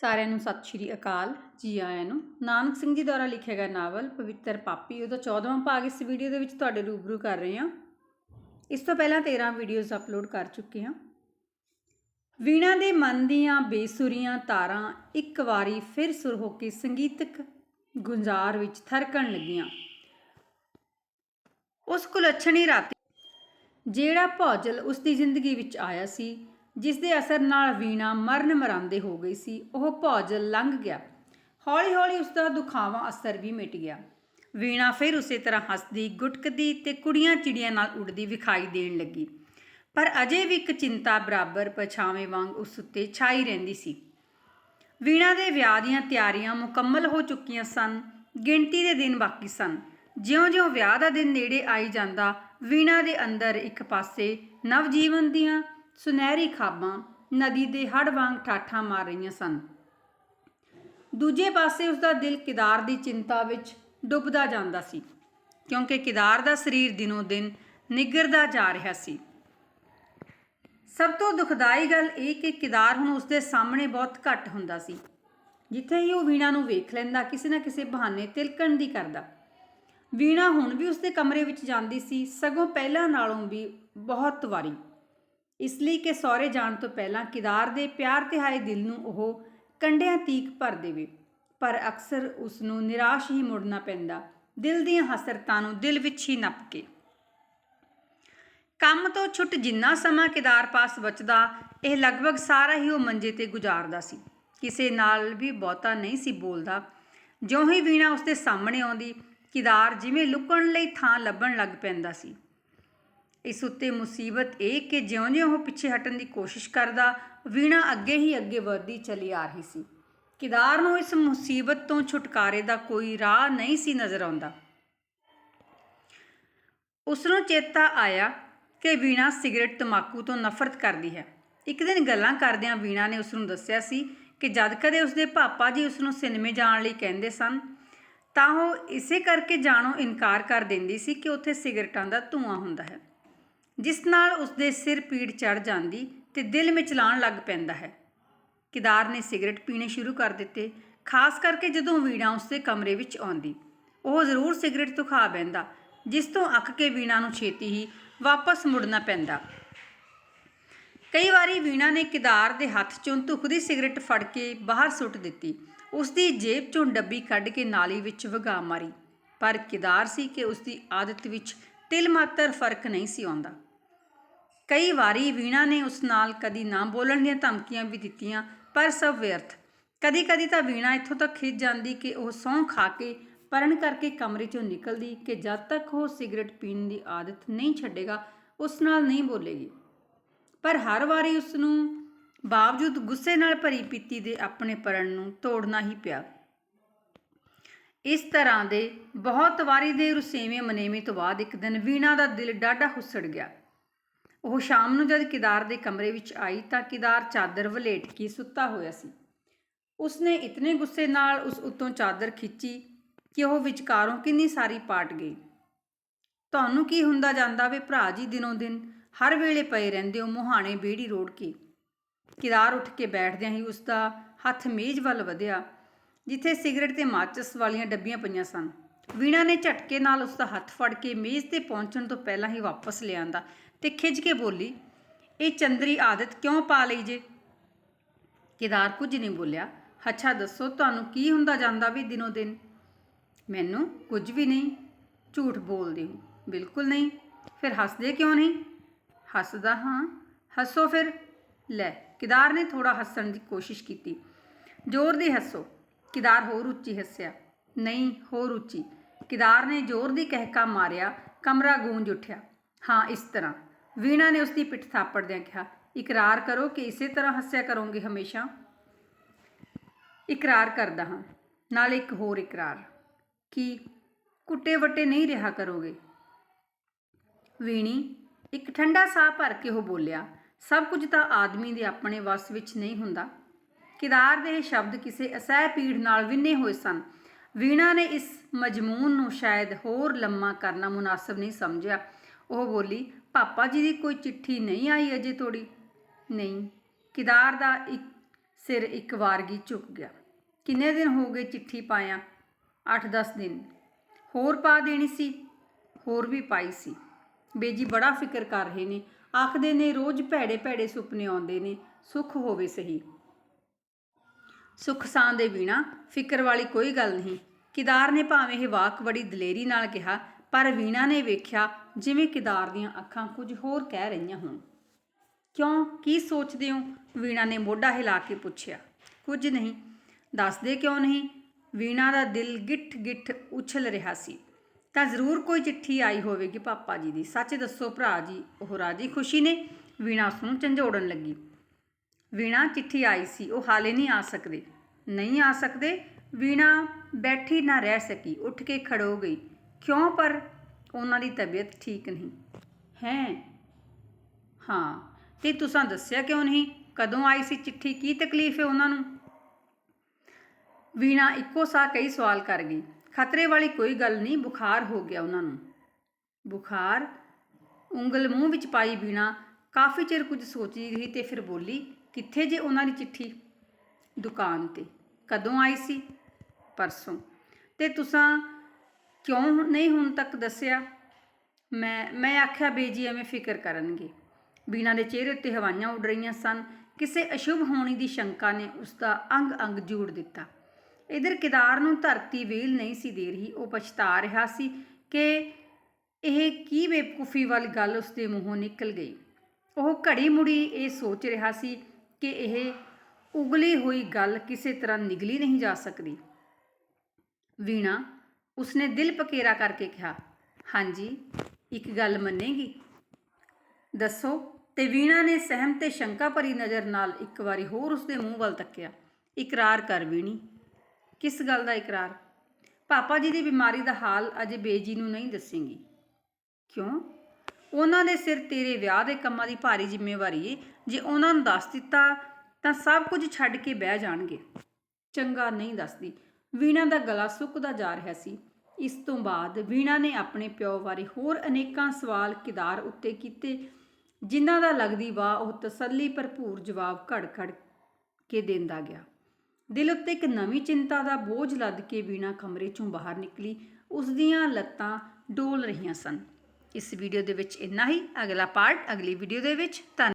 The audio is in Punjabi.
ਸਾਰਿਆਂ ਨੂੰ ਸਤਿ ਸ਼੍ਰੀ ਅਕਾਲ ਜੀ ਆਇਆਂ ਨੂੰ। ਨਾਨਕ ਸਿੰਘ ਜੀ ਦੁਆਰਾ ਲਿਖਿਆ ਗਿਆ ਨਾਵਲ ਪਵਿੱਤਰ ਪਾਪੀ ਉਹਦਾ 14ਵਾਂ ਭਾਗ ਇਸ ਵੀਡੀਓ ਦੇ ਵਿੱਚ ਤੁਹਾਡੇ ਰੂਬਰੂ ਕਰ ਰਹੇ ਹਾਂ। ਇਸ ਤੋਂ ਪਹਿਲਾਂ 13 ਵੀਡੀਓਜ਼ ਅਪਲੋਡ ਕਰ ਚੁੱਕੇ ਹਾਂ। ਵੀਣਾ ਦੇ ਮਨ ਦੀਆਂ ਬੇਸੁਰੀਆਂ ਤਾਰਾਂ ਇੱਕ ਵਾਰੀ ਫਿਰ ਸੁਰ ਹੋ ਕੇ ਸੰਗੀਤਕ ਗੁੰਜਾਰ ਵਿੱਚ ਥਰਕਣ ਲੱਗੀਆਂ। ਉਸ ਕੁਲੱਛਣੀ ਰਾਤੀ ਜਿਹੜਾ ਭੌਜਲ ਉਸ ਦੀ ਜ਼ਿੰਦਗੀ ਵਿੱਚ ਆਇਆ ਸੀ ਜਿਸ ਦੇ ਅਸਰ ਨਾਲ ਵੀਣਾ ਮਰਨ ਮਰਾਂਦੇ ਹੋ ਗਈ ਸੀ, ਉਹ ਭੌਜਲ ਲੰਘ ਗਿਆ। ਹੌਲੀ-ਹੌਲੀ ਉਸ ਦਾ ਦੁਖਾਵਾਂ ਅਸਰ ਵੀ ਮਿਟ ਗਿਆ। ਵੀਣਾ ਫਿਰ ਉਸੇ ਤਰ੍ਹਾਂ ਹੱਸਦੀ, ਗੁਟਕਦੀ ਤੇ ਕੁੜੀਆਂ ਚਿੜੀਆਂ ਨਾਲ ਉੱਡਦੀ ਵਿਖਾਈ ਦੇਣ ਲੱਗੀ। ਪਰ ਅਜੇ ਵੀ ਇੱਕ ਚਿੰਤਾ ਬਰਾਬਰ ਪਛਾਵੇਂ ਵਾਂਗ ਉਸ ਉੱਤੇ ਛਾਈ ਰਹਿੰਦੀ ਸੀ। ਵੀਣਾ ਦੇ ਵਿਆਹ ਦੀਆਂ ਤਿਆਰੀਆਂ ਮੁਕੰਮਲ ਹੋ ਚੁੱਕੀਆਂ ਸਨ, ਗਿਣਤੀ ਦੇ ਦਿਨ ਬਾਕੀ ਸਨ। ਜਿਉਂ-ਜਿਉਂ ਵਿਆਹ ਦਾ ਦਿਨ ਨੇੜੇ ਆਈ ਜਾਂਦਾ, ਵੀਣਾ ਦੇ ਅੰਦਰ ਇੱਕ ਪਾਸੇ ਨਵਜੀਵਨ ਦੀਆਂ ਸੁਨਹਿਰੀ ਖਾਬਾਂ ਨਦੀ ਦੇ ਹੜ ਵਾਂਗ ਠਾਠਾਂ ਮਾਰ ਰਹੀਆਂ ਸਨ। ਦੂਜੇ ਪਾਸੇ ਉਸ ਦਾ ਦਿਲ ਕਿਦਾਰ ਦੀ ਚਿੰਤਾ ਵਿੱਚ ਡੁੱਬਦਾ ਜਾਂਦਾ ਸੀ, ਕਿਉਂਕਿ ਕਿਦਾਰ ਦਾ ਸਰੀਰ ਦਿਨੋ ਦਿਨ ਨਿੱਗਰਦਾ ਜਾ ਰਿਹਾ ਸੀ। ਸਭ ਤੋਂ ਦੁਖਦਾਈ ਗੱਲ ਇਹ ਕਿ ਕਿਦਾਰ ਹੁਣ ਉਸ ਦੇ ਸਾਹਮਣੇ ਬਹੁਤ ਘੱਟ ਹੁੰਦਾ ਸੀ, ਜਿੱਥੇ ਹੀ ਉਹ ਵੀਣਾ ਨੂੰ ਵੇਖ ਲੈਂਦਾ, ਕਿਸੇ ਨਾ ਕਿਸੇ ਬਹਾਨੇ ਤਿਲਕਣ ਦੀ ਕਰਦਾ। ਵੀਣਾ ਹੁਣ ਵੀ ਉਸ ਦੇ ਕਮਰੇ ਵਿੱਚ ਜਾਂਦੀ ਸੀ, ਸਗੋਂ ਪਹਿਲਾਂ ਨਾਲੋਂ ਵੀ ਬਹੁਤ ਵਾਰੀ। ਇਸ ਲਈ ਕਿ ਸਹੁਰੇ ਜਾਣ ਤੋਂ ਪਹਿਲਾਂ ਕਿਦਾਰ ਦੇ ਪਿਆਰ ਤਿਹਾਏ ਦਿਲ ਨੂੰ ਉਹ ਕੰਡਿਆਂ ਤੀਕ ਭਰ ਦੇਵੇ। ਪਰ ਅਕਸਰ ਉਸ ਨੂੰ ਨਿਰਾਸ਼ ਹੀ ਮੁੜਨਾ ਪੈਂਦਾ, ਦਿਲ ਦੀਆਂ ਹਸਰਤਾਂ ਨੂੰ ਦਿਲ ਵਿੱਚ ਹੀ ਨੱਪ ਕੇ। ਕੰਮ ਤੋਂ ਛੁੱਟ ਜਿੰਨਾ ਸਮਾਂ ਕਿਦਾਰ ਪਾਸ ਬਚਦਾ, ਇਹ ਲਗਭਗ ਸਾਰਾ ਹੀ ਉਹ ਮੰਜੇ ਤੇ ਗੁਜ਼ਾਰਦਾ ਸੀ। ਕਿਸੇ ਨਾਲ ਵੀ ਬਹੁਤਾ ਨਹੀਂ ਸੀ ਬੋਲਦਾ। ਜਿਉਂ ਹੀ ਵੀਣਾ ਉਸਦੇ ਸਾਹਮਣੇ ਆਉਂਦੀ, ਕਿਦਾਰ ਜਿਵੇਂ ਲੁਕਣ ਲਈ ਥਾਂ ਲੱਭਣ ਲੱਗ ਪੈਂਦਾ ਸੀ। ਇਸ ਉੱਤੇ ਮੁਸੀਬਤ ਇਹ ਕਿ ਜਿਉਂ-ਜਿਉਂ ਉਹ ਪਿੱਛੇ ਹਟਣ ਦੀ ਕੋਸ਼ਿਸ਼ ਕਰਦਾ, ਵੀਣਾ ਅੱਗੇ ਹੀ ਅੱਗੇ ਵਧਦੀ ਚਲੀ ਆ ਰਹੀ ਸੀ। ਕਿਦਾਰ ਨੂੰ ਇਸ ਮੁਸੀਬਤ ਤੋਂ ਛੁਟਕਾਰੇ ਦਾ ਕੋਈ ਰਾਹ ਨਹੀਂ ਸੀ ਨਜ਼ਰ ਆਉਂਦਾ। ਉਸ ਨੂੰ ਚੇਤਾ ਆਇਆ ਕਿ ਵੀਣਾ ਸਿਗਰਟ ਤਮਾਕੂ ਤੋਂ ਨਫ਼ਰਤ ਕਰਦੀ ਹੈ। ਇੱਕ ਦਿਨ ਗੱਲਾਂ ਕਰਦਿਆਂ ਵੀਣਾ ਨੇ ਉਸ ਨੂੰ ਦੱਸਿਆ ਸੀ ਕਿ ਜਦ ਕਦੇ ਉਸਦੇ ਪਾਪਾ ਜੀ ਉਸ ਨੂੰ ਸਿਨੇਮੇ ਜਾਣ ਲਈ ਕਹਿੰਦੇ ਸਨ, ਤਾਂ ਉਹ ਇਸੇ ਕਰਕੇ ਜਾਣੋਂ ਇਨਕਾਰ ਕਰ ਦਿੰਦੀ ਸੀ ਕਿ ਉੱਥੇ ਸਿਗਰਟਾਂ ਦਾ ਧੂਆਂ ਹੁੰਦਾ ਹੈ। ਜਿਸ ਨਾਲ ਉਸਦੇ ਸਿਰ ਪੀੜ ਚੜ ਜਾਂਦੀ ਤੇ ਦਿਲ ਮਿਚਲਾਣ ਲੱਗ ਪੈਂਦਾ ਹੈ। ਕਿਦਾਰ ਨੇ ਸਿਗਰਟ ਪੀਣੇ ਸ਼ੁਰੂ ਕਰ ਦਿੱਤੇ, ਖਾਸ ਕਰਕੇ ਜਦੋਂ ਵੀਣਾ ਉਸਦੇ ਕਮਰੇ ਵਿੱਚ ਆਉਂਦੀ। ਉਹ ਜ਼ਰੂਰ ਸਿਗਰਟ ਤੋਂ ਖਾ ਬੈੰਦਾ ਜਿਸ ਤੋਂ ਅੱਕ ਕੇ ਵੀਣਾ ਨੂੰ ਛੇਤੀ ਹੀ ਵਾਪਸ ਮੁੜਨਾ ਪੈਂਦਾ। ਕਈ ਵਾਰੀ ਵੀਣਾ ਨੇ ਕਿਦਾਰ ਦੇ ਹੱਥ ਚੋਂ ਧੁਖਦੀ ਸਿਗਰਟ ਫੜ ਕੇ ਬਾਹਰ ਸੁੱਟ ਦਿੱਤੀ। ਉਸ ਦੀ ਜੇਬ ਚੋਂ ਡੱਬੀ ਕੱਢ ਕੇ ਨਾਲੀ ਵਿੱਚ ਵਗਾ ਮਾਰੀ। ਪਰ ਕਿਦਾਰ ਸੀ ਕਿ ਉਸ ਦੀ ਆਦਤ ਵਿੱਚ ਤਿਲ ਮਾਤਰ ਫ਼ਰਕ ਨਹੀਂ ਸੀ ਆਉਂਦਾ। ਕਈ ਵਾਰੀ ਵੀਣਾ ਨੇ ਉਸ ਨਾਲ ਕਦੀ ਨਾ ਬੋਲਣ ਦੀਆਂ ਧਮਕੀਆਂ ਵੀ ਦਿੱਤੀਆਂ, ਪਰ ਸਭ ਵਿਅਰਥ। ਕਦੀ ਕਦੀ ਤਾਂ ਵੀਣਾ ਇੱਥੋਂ ਤੱਕ ਖਿੱਚ ਜਾਂਦੀ ਕਿ ਉਹ ਸੌਂ ਖਾ ਕੇ ਪਰਨ ਕਰਕੇ ਕਮਰੇ ਚੋਂ ਨਿਕਲਦੀ ਕਿ ਜਦ ਤੱਕ ਉਹ ਸਿਗਰਟ ਪੀਣ ਦੀ ਆਦਤ ਨਹੀਂ ਛੱਡੇਗਾ, ਉਸ ਨਾਲ ਨਹੀਂ ਬੋਲੇਗੀ। ਪਰ ਹਰ ਵਾਰੀ ਉਸ ਨੂੰ ਬਾਵਜੂਦ ਗੁੱਸੇ ਨਾਲ ਭਰੀ ਪੀਤੀ ਦੇ ਆਪਣੇ ਪਰਣ ਨੂੰ ਤੋੜਨਾ ਹੀ ਪਿਆ। ਇਸ ਤਰ੍ਹਾਂ ਦੇ ਬਹੁਤ ਵਾਰੀ ਦੇ ਰੁਸੇਵੇਂ ਮਨੇਵੇਂ ਤੋਂ ਬਾਅਦ ਇੱਕ ਦਿਨ ਵੀਣਾ ਦਾ ਦਿਲ ਡਾਢਾ ਹੁੱਸੜ ਗਿਆ। ਉਹ ਸ਼ਾਮ ਨੂੰ ਜਦ ਕਿਦਾਰ ਦੇ ਕਮਰੇ ਵਿੱਚ ਆਈ ਤਾਂ ਕਿਦਾਰ ਚਾਦਰ ਵਲੇਟ ਕੇ ਸੁੱਤਾ ਹੋਇਆ ਸੀ। ਉਸਨੇ ਇਤਨੇ ਗੁੱਸੇ ਨਾਲ ਉਸ ਉੱਤੋਂ ਚਾਦਰ ਖਿੱਚੀ ਕਿ ਉਹ ਵਿਚਕਾਰੋਂ ਕਿੰਨੀ ਸਾਰੀ ਪਾਟ ਗਈ। ਤੁਹਾਨੂੰ ਕੀ ਹੁੰਦਾ ਜਾਂਦਾ ਵੇ ਭਰਾ ਜੀ ਦਿਨੋਂ ਦਿਨ? ਹਰ ਵੇਲੇ ਪਏ ਰਹਿੰਦੇ ਹੋ ਮੁਹਾਣੇ ਬੇੜੀ ਰੋੜ ਕੇ। ਕਿਦਾਰ ਉੱਠ ਕੇ ਬੈਠਦਿਆਂ ਹੀ ਉਸ ਦਾ ਹੱਥ ਮੇਜ਼ ਵੱਲ ਵਧਿਆ, ਜਿੱਥੇ ਸਿਗਰਟ ਤੇ ਮਾਚਸ ਵਾਲੀਆਂ ਡੱਬੀਆਂ ਪਈਆਂ ਸਨ। ਵੀਣਾ ਨੇ ਝਟਕੇ ਨਾਲ ਉਸ ਦਾ ਹੱਥ ਫੜ ਕੇ ਮੇਜ਼ ਤੇ ਪਹੁੰਚਣ ਤੋਂ ਪਹਿਲਾਂ ਹੀ ਵਾਪਸ ਲਿਆਂਦਾ ਤੇ ਖਿੱਚ ਕੇ ਬੋਲੀ, ਇਹ ਚੰਦਰੀ ਆਦਤ ਕਿਉਂ ਪਾ ਲਈ ਜੇ? ਕੇਦਾਰ ਕੁਝ ਨਹੀਂ ਬੋਲਿਆ। ਅੱਛਾ, ਦੱਸੋ, ਤੁਹਾਨੂੰ ਕੀ ਹੁੰਦਾ ਜਾਂਦਾ ਵੀ ਦਿਨੋ ਦਿਨ? ਮੈਨੂੰ ਕੁਝ ਵੀ ਨਹੀਂ, ਝੂਠ ਬੋਲਦੀ ਹੂੰ। ਬਿਲਕੁਲ ਨਹੀਂ। ਫਿਰ ਹੱਸਦੇ ਕਿਉਂ ਨਹੀਂ? ਹੱਸਦਾ ਹਾਂ। ਹੱਸੋ ਫਿਰ। ਲੈ, ਕਿਦਾਰ ਨੇ ਥੋੜਾ ਹੱਸਣ ਦੀ ਕੋਸ਼ਿਸ਼ ਕੀਤੀ। ਜ਼ੋਰ ਦੀ ਹੱਸੋ। ਕਿਦਾਰ ਹੋਰ ਉੱਚੀ ਹੱਸਿਆ। ਨਹੀਂ, ਹੋਰ ਉੱਚੀ। ਕਿਦਾਰ ਨੇ ਜ਼ੋਰ ਦੀ ਕਹਿਕਾ ਮਾਰਿਆ। ਕਮਰਾ ਗੂੰਜ ਉੱਠਿਆ। ਹਾਂ, ਇਸ ਤਰ੍ਹਾਂ। ਵੀਣਾ ਨੇ ਉਸ ਦੀ ਪਿੱਠ ਥਾਪੜਦਿਆਂ ਕਿਹਾ, ਇਕਰਾਰ ਕਰੋ ਕਿ ਇਸੇ ਤਰ੍ਹਾਂ ਹੱਸਿਆ ਕਰੋਗੇ ਹਮੇਸ਼ਾ। ਇਕਰਾਰ ਕਰਦਾ ਹਾਂ, ਨਾਲ ਇੱਕ ਹੋਰ ਇਕਰਾਰ, ਕਿ ਕੁੱਟੇ ਵੱਟੇ ਨਹੀਂ ਰਿਹਾ ਕਰੋਗੇ। ਵੀਣੀ ਇੱਕ ਠੰਡਾ ਸਾਹ ਭਰ ਕੇ ਉਹ ਬੋਲਿਆ, ਸਭ ਕੁਝ ਤਾਂ ਆਦਮੀ ਦੇ ਆਪਣੇ ਵੱਸ ਵਿੱਚ ਨਹੀਂ ਹੁੰਦਾ। ਕਿਦਾਰ ਦੇ ਇਹ ਸ਼ਬਦ ਕਿਸੇ ਅਸਹਿ ਪੀੜ ਨਾਲ ਵਿੰਨੇ ਹੋਏ ਸਨ। ਵੀਣਾ ਨੇ ਇਸ ਮਜਮੂਨ ਨੂੰ ਸ਼ਾਇਦ ਹੋਰ ਲੰਮਾ ਕਰਨਾ ਮੁਨਾਸਬ ਨਹੀਂ ਸਮਝਿਆ। ਉਹ ਬੋਲੀ ਪਾਪਾ ਜੀ ਦੀ ਕੋਈ ਚਿੱਠੀ ਨਹੀਂ ਆਈ ਅਜੇ ਤੋੜੀ। ਨਹੀਂ, ਕਿਦਾਰ ਦਾ ਇੱਕ ਸਿਰ ਇੱਕ ਵਾਰਗੀ ਝੁਕ ਗਿਆ। ਕਿੰਨੇ ਦਿਨ ਹੋ ਗਏ ਚਿੱਠੀ ਪਾਇਆ? 8-10 ਦਿਨ। ਹੋਰ ਪਾ ਦੇਣੀ ਸੀ? ਹੋਰ ਵੀ ਪਾਈ ਸੀ। ਬੇਜੀ ਬੜਾ ਫਿਕਰ ਕਰ ਰਹੇ ਨੇ। ਆਖਦੇ ਨੇ ਰੋਜ਼ ਭੈੜੇ ਭੈੜੇ ਸੁਪਨੇ ਆਉਂਦੇ ਨੇ। ਸੁੱਖ ਹੋਵੇ ਸਹੀ। ਸੁੱਖ ਸਾਂ ਦੇ ਬਿਨਾ ਫਿਕਰ ਵਾਲੀ ਕੋਈ ਗੱਲ ਨਹੀਂ। ਕਿਦਾਰ ਨੇ ਭਾਵੇਂ ਇਹ ਵਾਕ ਬੜੀ ਦਲੇਰੀ ਨਾਲ ਕਿਹਾ ਪਰ ਵੀਣਾ ਨੇ ਵੇਖਿਆ ਜਿਵੇਂ ਕਿਦਾਰ ਦੀਆਂ ਅੱਖਾਂ ਕੁਝ ਹੋਰ ਕਹਿ ਰਹੀਆਂ ਹੋਣ। ਕਿਉਂ? ਕੀ ਸੋਚਦੇ ਹੋ? ਵੀਣਾ ਨੇ ਮੋਢਾ ਹਿਲਾ ਕੇ ਪੁੱਛਿਆ। ਕੁਝ ਨਹੀਂ। ਦੱਸਦੇ ਕਿਉਂ ਨਹੀਂ? ਵੀਣਾ ਦਾ ਦਿਲ ਗਿੱਠ ਗਿੱਠ ਉਛਲ ਰਿਹਾ ਸੀ। ਤਾਂ ਜ਼ਰੂਰ ਕੋਈ ਚਿੱਠੀ ਆਈ ਹੋਵੇਗੀ ਪਾਪਾ ਜੀ ਦੀ। ਸੱਚ ਦੱਸੋ ਭਰਾ ਜੀ, ਉਹ ਰਾਜੀ ਖੁਸ਼ੀ ਨੇ? ਵੀਣਾ ਉਸ ਨੂੰ ਝੰਜੋੜਨ ਲੱਗੀ। ਵੀਣਾ, ਚਿੱਠੀ ਆਈ ਸੀ। ਉਹ ਹਾਲੇ ਨਹੀਂ ਆ ਸਕਦੇ। ਨਹੀਂ ਆ ਸਕਦੇ? ਵੀਣਾ ਬੈਠੀ ਨਾ ਰਹਿ ਸਕੀ। ਉੱਠ ਕੇ ਖੜੋ ਗਈ। ਕਿਉਂ ਪਰ ਉਹਨਾਂ ਦੀ ਤਬੀਅਤ ਠੀਕ ਨਹੀਂ? ਹੈ? ਹਾਂ। ਤੇ ਤੁਸੀਂ ਦੱਸਿਆ ਕਿਉਂ ਨਹੀਂ? ਕਦੋਂ ਆਈ ਸੀ ਚਿੱਠੀ? ਕੀ ਤਕਲੀਫ ਹੈ ਉਹਨਾਂ ਨੂੰ? ਵੀਣਾ ਇੱਕੋ ਸਾਹ ਕਈ ਸਵਾਲ ਕਰ ਗਈ। ਖਤਰੇ ਵਾਲੀ ਕੋਈ ਗੱਲ ਨਹੀਂ, ਬੁਖਾਰ ਹੋ ਗਿਆ ਉਹਨਾਂ ਨੂੰ। ਬੁਖਾਰ? ਉਂਗਲ ਮੂੰਹ ਵਿੱਚ ਪਾਈ ਵੀਣਾ। ਕਾਫੀ ਚਿਰ ਕੁਝ ਸੋਚੀ ਰਹੀ ਤੇ ਫਿਰ ਬੋਲੀ, ਕਿੱਥੇ ਜੇ ਉਹਨਾਂ ਦੀ ਚਿੱਠੀ? ਦੁਕਾਨ ਤੇ। ਕਦੋਂ ਆਈ ਸੀ? ਪਰਸੋਂ। ਤੇ ਤੁਸੀਂ ਕਿਉਂ ਨਹੀਂ ਹੁਣ ਤੱਕ ਦੱਸਿਆ? ਮੈਂ ਮੈਂ ਆਖਿਆ ਬੇਜੀ ਐਵੇਂ ਫਿਕਰ ਕਰਨਗੇ। ਬੀਨਾ ਦੇ ਚਿਹਰੇ ਉੱਤੇ ਹਵਾਈਆਂ ਉੱਡ ਰਹੀਆਂ ਸਨ। ਕਿਸੇ ਅਸ਼ੁਭ ਹੋਣੀ ਦੀ ਸ਼ੰਕਾ ਨੇ ਉਸ ਦਾ ਅੰਗ ਅੰਗ ਜੂੜ ਦਿੱਤਾ। ਇਧਰ ਕਿਦਾਰ ਨੂੰ ਧਰਤੀ ਵੇਲ ਨਹੀਂ ਸੀ ਦੇ ਰਹੀ, ਉਹ ਪਛਤਾ ਰਿਹਾ ਸੀ ਕਿ ਇਹ ਕੀ ਬੇਵਕੂਫੀ ਵਾਲੀ ਗੱਲ ਉਸ ਦੇ ਮੂੰਹੋਂ ਨਿਕਲ ਗਈ। ਉਹ ਘੜੀ ਮੁੜੀ ਇਹ ਸੋਚ ਰਿਹਾ ਸੀ ਕਿ ਇਹ ਉਗਲੀ ਹੋਈ ਗੱਲ ਕਿਸੇ ਤਰ੍ਹਾਂ ਨਿਗਲੀ ਨਹੀਂ ਜਾ ਸਕਦੀ। ਵੀਣਾ ਉਸਨੇ ਦਿਲ ਪਕੇਰਾ ਕਰਕੇ ਕਿਹਾ, ਹਾਂਜੀ, ਇੱਕ ਗੱਲ ਮੰਨੇਗੀ? ਦੱਸੋ। ਤੇ ਵੀਣਾ ਨੇ ਸਹਿਮ ਤੇ ਸ਼ੰਕਾ ਭਰੀ ਨਜ਼ਰ ਨਾਲ ਇੱਕ ਵਾਰੀ ਹੋਰ ਉਸਦੇ ਮੂੰਹ ਵੱਲ ਤੱਕਿਆ। ਇਕਰਾਰ ਕਰ ਵੀਣੀ। ਕਿਸ ਗੱਲ ਦਾ ਇਕਰਾਰ? ਪਾਪਾ ਜੀ ਦੀ ਬਿਮਾਰੀ ਦਾ ਹਾਲ ਅਜੇ ਬੇਜੀ ਨੂੰ ਨਹੀਂ ਦੱਸੇਂਗੀ। ਕਿਉਂ? ਉਹਨਾਂ ਦੇ ਸਿਰ ਤੇਰੇ ਵਿਆਹ ਦੇ ਕੰਮਾਂ ਦੀ ਭਾਰੀ ਜ਼ਿੰਮੇਵਾਰੀ ਏ। ਜੇ ਉਹਨਾਂ ਨੂੰ ਦੱਸ ਦਿੱਤਾ, ਤਾਂ ਸਭ ਕੁਝ ਛੱਡ ਕੇ ਬਹਿ ਜਾਣਗੇ। ਚੰਗਾ ਨਹੀਂ ਦੱਸਦੀ। ਵੀਣਾ ਦਾ ਗਲਾ ਸੁੱਕਦਾ ਜਾ ਰਿਹਾ ਸੀ। ਇਸ ਤੋਂ ਬਾਅਦ ਵੀਣਾ ਨੇ ਆਪਣੇ ਪਿਓ ਬਾਰੇ ਹੋਰ ਅਨੇਕਾਂ ਸਵਾਲ ਕਿਦਾਰ ਉੱਤੇ ਕੀਤੇ, ਜਿਨ੍ਹਾਂ ਦਾ ਲੱਗਦੀ ਵਾਹ ਉਹ ਤਸੱਲੀ ਭਰਪੂਰ ਜਵਾਬ ਘੜ-ਘੜ ਕੇ ਦਿੰਦਾ ਗਿਆ। ਦਿਲ ਉੱਤੇ ਇੱਕ ਨਵੀਂ ਚਿੰਤਾ ਦਾ ਬੋਝ ਲੱਦ ਕੇ ਵੀਣਾ ਕਮਰੇ ਚੋਂ ਬਾਹਰ ਨਿਕਲੀ। ਉਸ ਦੀਆਂ ਲੱਤਾਂ ਡੋਲ ਰਹੀਆਂ ਸਨ। ਇਸ ਵੀਡੀਓ ਦੇ ਵਿੱਚ ਇੰਨਾ ਹੀ। ਅਗਲਾ ਪਾਰਟ ਅਗਲੀ ਵੀਡੀਓ ਦੇ ਵਿੱਚ। ਧੰਨ